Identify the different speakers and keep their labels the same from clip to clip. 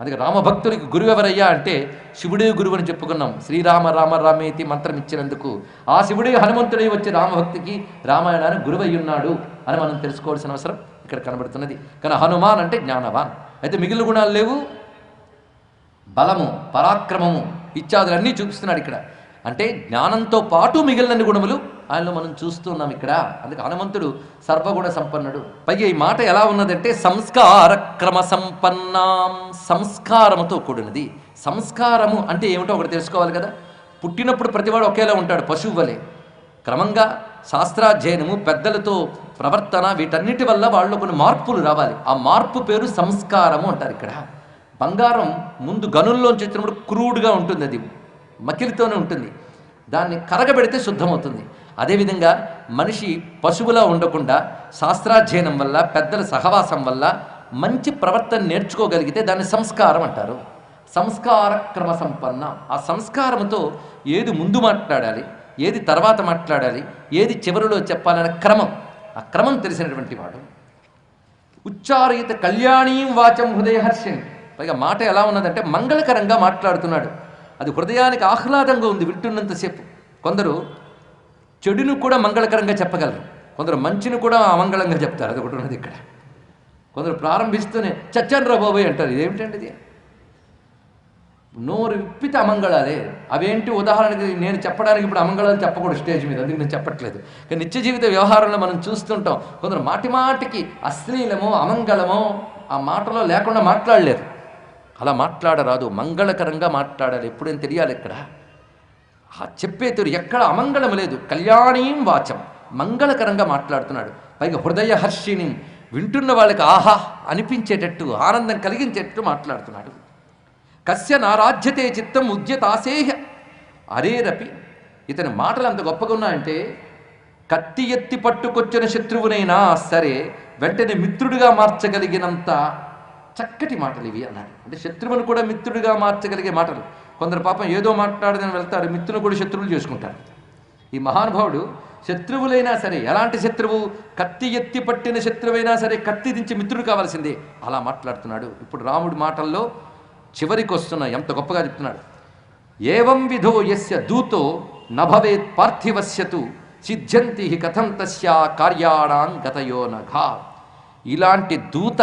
Speaker 1: అందుకే రామభక్తుడికి గురువు ఎవరయ్యా అంటే శివుడే గురువు అని చెప్పుకున్నాం. శ్రీరామ రామ రామేతి మంత్రం ఇచ్చినందుకు ఆ శివుడే హనుమంతుడై వచ్చి రామభక్తికి రామాయణానికి గురువై ఉన్నాడు అని మనం తెలుసుకోవాల్సిన అవసరం ఇక్కడ కనబడుతున్నది. కానీ హనుమాన్ అంటే జ్ఞానవాన్. అయితే మిగిలిన గుణాలు లేవు. బలము పరాక్రమము ఇత్యాదులన్నీ చూపిస్తున్నాడు ఇక్కడ. అంటే జ్ఞానంతో పాటు మిగిలిన గుణములు ఆయనలో మనం చూస్తున్నాం ఇక్కడ. అందుకే హనుమంతుడు సర్వగుణ సంపన్నుడు. పైగా ఈ మాట ఎలా ఉన్నదంటే సంస్కార క్రమ సంపన్నాం సంస్కారముతో కూడినది. సంస్కారము అంటే ఏమిటో ఒకటి తెలుసుకోవాలి కదా. పుట్టినప్పుడు ప్రతివాడు ఒకేలా ఉంటాడు పశువు వలె. క్రమంగా శాస్త్రాధ్యయనము పెద్దలతో ప్రవర్తన వీటన్నిటి వల్ల వాళ్ళు కొన్ని మార్పులు రావాలి. ఆ మార్పు పేరు సంస్కారము అంటారు ఇక్కడ. బంగారం ముందు గనుల్లోంచి వచ్చినప్పుడు క్రూడ్గా ఉంటుంది అది. మకిలితోనే ఉంటుంది. దాన్ని కరగబెడితే శుద్ధమవుతుంది. అదేవిధంగా మనిషి పశువులా ఉండకుండా శాస్త్రాధ్యయనం వల్ల పెద్దల సహవాసం వల్ల మంచి ప్రవర్తన నేర్చుకోగలిగితే దాన్ని సంస్కారం అంటారు. సంస్కార క్రమ సంపన్న. ఆ సంస్కారంతో ఏది ముందు మాట్లాడాలి ఏది తర్వాత మాట్లాడాలి ఏది చివరిలో చెప్పాలనే క్రమం. ఆ క్రమం తెలిసినటువంటి వాడు. ఉచ్చారయిత కళ్యాణీం వాచం హృదయహర్షిణి పైగా మాట ఎలా ఉన్నదంటే మంగళకరంగా మాట్లాడుతున్నాడు. అది హృదయానికి ఆహ్లాదంగా ఉంది వింటున్నంతసేపు కొందరు చెడును కూడా మంగళకరంగా చెప్పగలరు. కొందరు మంచిని కూడా అమంగళంగా చెప్తారు. అది ఒకటి ఉన్నది ఇక్కడ. కొందరు ప్రారంభిస్తూనే చచ్చాను రా బాబోయ్ అంటారు. ఇదేమిటండి ఇది? నోరు విప్పితే అమంగళాలే. అవేంటి ఉదాహరణకి నేను చెప్పడానికి ఇప్పుడు అమంగళాలు చెప్పకూడదు స్టేజ్ మీద. అందుకు నేను చెప్పట్లేదు. కానీ నిత్య జీవిత వ్యవహారంలో మనం చూస్తుంటాం. కొందరు మాటి మాటికి అశ్లీలమో అమంగళమో ఆ మాటలో లేకుండా మాట్లాడలేరు. అలా మాట్లాడరాదు మంగళకరంగా మాట్లాడాలి. ఎప్పుడైనా తెలియాలి ఇక్కడ? ఆ చెప్పే తీరు ఎక్కడ అమంగళం లేదు. కళ్యాణీం వాచం. మంగళకరంగా మాట్లాడుతున్నాడు. పైగా హృదయ హర్షిని వింటున్న వాళ్ళకి ఆహా అనిపించేటట్టు ఆనందం కలిగించేటట్టు మాట్లాడుతున్నాడు. కస్య నారాధ్యతే చిత్తం ఉద్యతాసేహ. అరేరపి ఇతని మాటలు అంత గొప్పగా ఉన్నాయంటే కత్తి ఎత్తి పట్టుకొచ్చిన శత్రువునైనా సరే వెంటనే మిత్రుడిగా మార్చగలిగినంత చక్కటి మాటలు ఇవి అన్నాడు. అంటే శత్రువును కూడా మిత్రుడిగా మార్చగలిగే మాటలు. కొందరు పాపం ఏదో మాట్లాడదని వెళ్తారు మిత్రులు కూడా శత్రువులు చేసుకుంటారు. ఈ మహానుభావుడు శత్రువులైనా సరే ఎలాంటి శత్రువు? కత్తి ఎత్తి పట్టిన శత్రువైనా సరే కత్తి దించి మిత్రుడు కావాల్సిందే. అలా మాట్లాడుతున్నాడు. ఇప్పుడు రాముడి మాటల్లో చివరికి వస్తున్న ఎంత గొప్పగా చెప్తున్నాడు. ఏవం విధో యస్య దూతో నభవేత్ పార్థివస్యతు సిద్ధ్యంతి కథం తస్యా కార్యాణాం గతయో నఘా ఇలాంటి దూత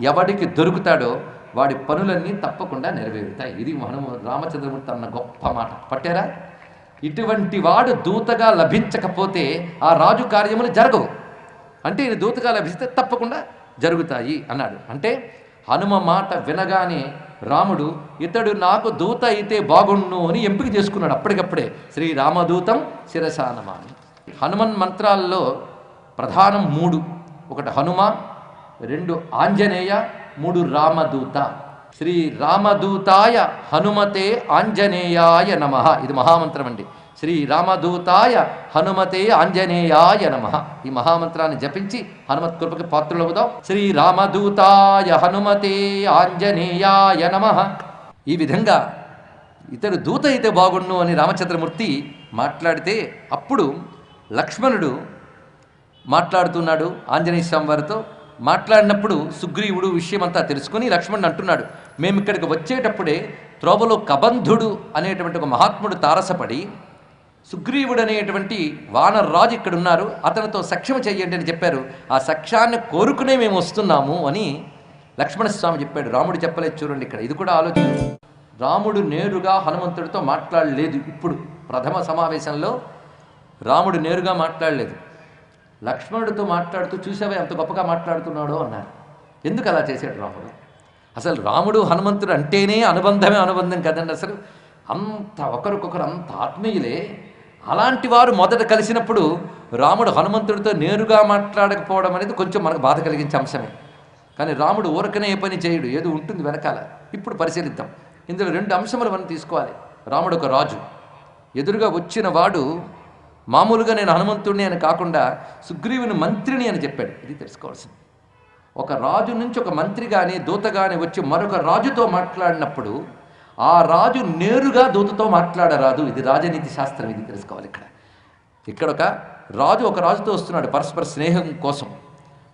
Speaker 1: ఎవడికి దొరుకుతాడో వాడి పనులన్నీ తప్పకుండా నెరవేరుతాయి. ఇది హనుమ రామచంద్రమూర్తి అన్న గొప్ప మాట. పట్టారా? ఇటువంటి వాడు దూతగా లభించకపోతే ఆ రాజు కార్యములు జరగవు. అంటే ఇది దూతగా లభిస్తే తప్పకుండా జరుగుతాయి అన్నాడు. అంటే హనుమ మాట వినగానే రాముడు ఇతడు నాకు దూత అయితే బాగుండు అని ఎంపిక చేసుకున్నాడు అప్పటికప్పుడే. శ్రీ రామదూతం శిరసానమాని హనుమన్ మంత్రాల్లో ప్రధానం మూడు. ఒకటి హనుమ రెండు ఆంజనేయ మూడు రామదూత. శ్రీ రామదూతాయ హనుమతే ఆంజనేయాయ నమ. ఇది మహామంత్రం అండి. శ్రీ రామదూతాయ హనుమతే ఆంజనేయాయ నమ. ఈ మహామంత్రాన్ని జపించి హనుమత్ కృపకి పాత్రులవుదాం. శ్రీ రామదూతాయ హనుమతే ఆంజనేయాయ నమ. ఈ విధంగా ఇతడు దూత అయితే బాగుండు అని రామచంద్రమూర్తి మాట్లాడితే అప్పుడు లక్ష్మణుడు మాట్లాడుతున్నాడు ఆంజనేయ స్వామి వారితో. మాట్లాడినప్పుడు సుగ్రీవుడు విషయమంతా తెలుసుకుని లక్ష్మణుడు అంటున్నాడు. మేము ఇక్కడికి వచ్చేటప్పుడే త్రోవలో కబంధుడు అనేటువంటి ఒక మహాత్ముడు తారసపడి సుగ్రీవుడు అనేటువంటి వానర్రాజు ఇక్కడ ఉన్నారు అతనితో సఖ్యము చేయండి అని చెప్పారు. ఆ సఖ్యాన్ని కోరుకునే మేము వస్తున్నాము అని లక్ష్మణస్వామి చెప్పాడు. రాముడు చెప్పలేదు చూడండి ఇక్కడ ఇది కూడా ఆలోచన. రాముడు నేరుగా హనుమంతుడితో మాట్లాడలేదు ఇప్పుడు ప్రథమ సమావేశంలో రాముడు నేరుగా మాట్లాడలేదు. లక్ష్మణుడితో మాట్లాడుతూ చూసావా ఎంత గొప్పగా మాట్లాడుతున్నాడో? అన్నారు. ఎందుకు అలా చేశాడు రాముడు? అసలు రాముడు హనుమంతుడు అంటేనే అనుబంధమే అనుబంధం కదండి అసలు. అంత ఒకరికొకరు అంత ఆత్మీయులే. అలాంటి వారు మొదట కలిసినప్పుడు రాముడు హనుమంతుడితో నేరుగా మాట్లాడకపోవడం అనేది కొంచెం మనకు బాధ కలిగించే అంశమే. కానీ రాముడు ఊరకనే ఏ పని చేయడు ఏదో ఉంటుంది వెనకాల. ఇప్పుడు పరిశీలిద్దాం. ఇందులో రెండు అంశములు మనం తీసుకోవాలి. రాముడు ఒక రాజు. ఎదురుగా వచ్చిన వాడు మామూలుగా నేను హనుమంతుడిని అని కాకుండా సుగ్రీవుని మంత్రిని అని చెప్పాడు. ఇది తెలుసుకోవాల్సింది. ఒక రాజు నుంచి ఒక మంత్రి కానీ దూత కానీ వచ్చి మరొక రాజుతో మాట్లాడినప్పుడు ఆ రాజు నేరుగా దూతతో మాట్లాడరాదు. ఇది రాజనీతి శాస్త్రం. ఇది తెలుసుకోవాలి ఇక్కడ. ఇక్కడ ఒక రాజు ఒక రాజుతో వస్తున్నాడు పరస్పర స్నేహం కోసం.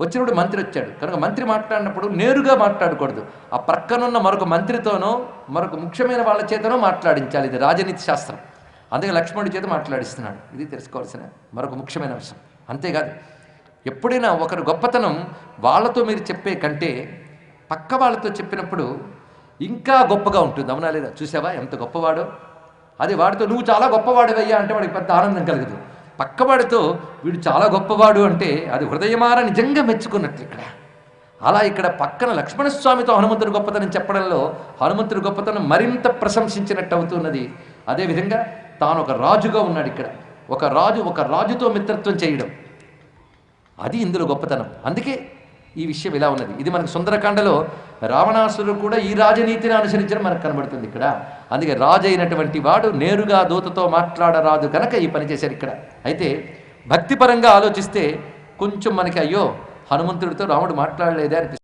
Speaker 1: వచ్చినప్పుడు మంత్రి వచ్చాడు. కనుక మంత్రి మాట్లాడినప్పుడు నేరుగా మాట్లాడకూడదు. ఆ ప్రక్కనున్న మరొక మంత్రితోనో మరొక ముఖ్యమైన వాళ్ళ చేతనో మాట్లాడించాలి. ఇది రాజనీతి శాస్త్రం. అందుకే లక్ష్మణుడి చేత మాట్లాడిస్తున్నాడు. ఇది తెలుసుకోవాల్సిన మరొక ముఖ్యమైన అంశం. అంతేకాదు ఎప్పుడైనా ఒకరు గొప్పతనం వాళ్ళతో మీరు చెప్పే కంటే పక్క వాళ్ళతో చెప్పినప్పుడు ఇంకా గొప్పగా ఉంటుంది. అవునా లేదా? చూసావా? ఎంత గొప్పవాడో? అది వాడితో నువ్వు చాలా గొప్పవాడివయ్యా అంటే వాడికి పెద్ద ఆనందం కలగదు. పక్కవాడితో వీడు చాలా గొప్పవాడు అంటే అది హృదయమార నిజంగా మెచ్చుకున్నట్లు ఇక్కడ. అలా ఇక్కడ పక్కన లక్ష్మణస్వామితో హనుమంతుడి గొప్పతనం చెప్పడంలో హనుమంతుడి గొప్పతనం మరింత ప్రశంసించినట్టు అవుతున్నది. అదేవిధంగా తాను ఒక రాజుగా ఉన్నాడు ఇక్కడ. ఒక రాజు ఒక రాజుతో మిత్రత్వం చేయడం. అది ఇందులో గొప్పతనం. అందుకే ఈ విషయం ఇలా ఉన్నది. ఇది మనకు సుందరకాండలో రావణాసురుడు కూడా ఈ రాజనీతిని అనుసరించడం మనకు కనబడుతుంది ఇక్కడ. అందుకే రాజు అయినటువంటి వాడు నేరుగా దూతతో మాట్లాడరాదు కనుక ఈ పని చేశారు ఇక్కడ. అయితే భక్తిపరంగా ఆలోచిస్తే కొంచెం మనకి అయ్యో హనుమంతుడితో రాముడు మాట్లాడలేదే అనిపిస్తుంది.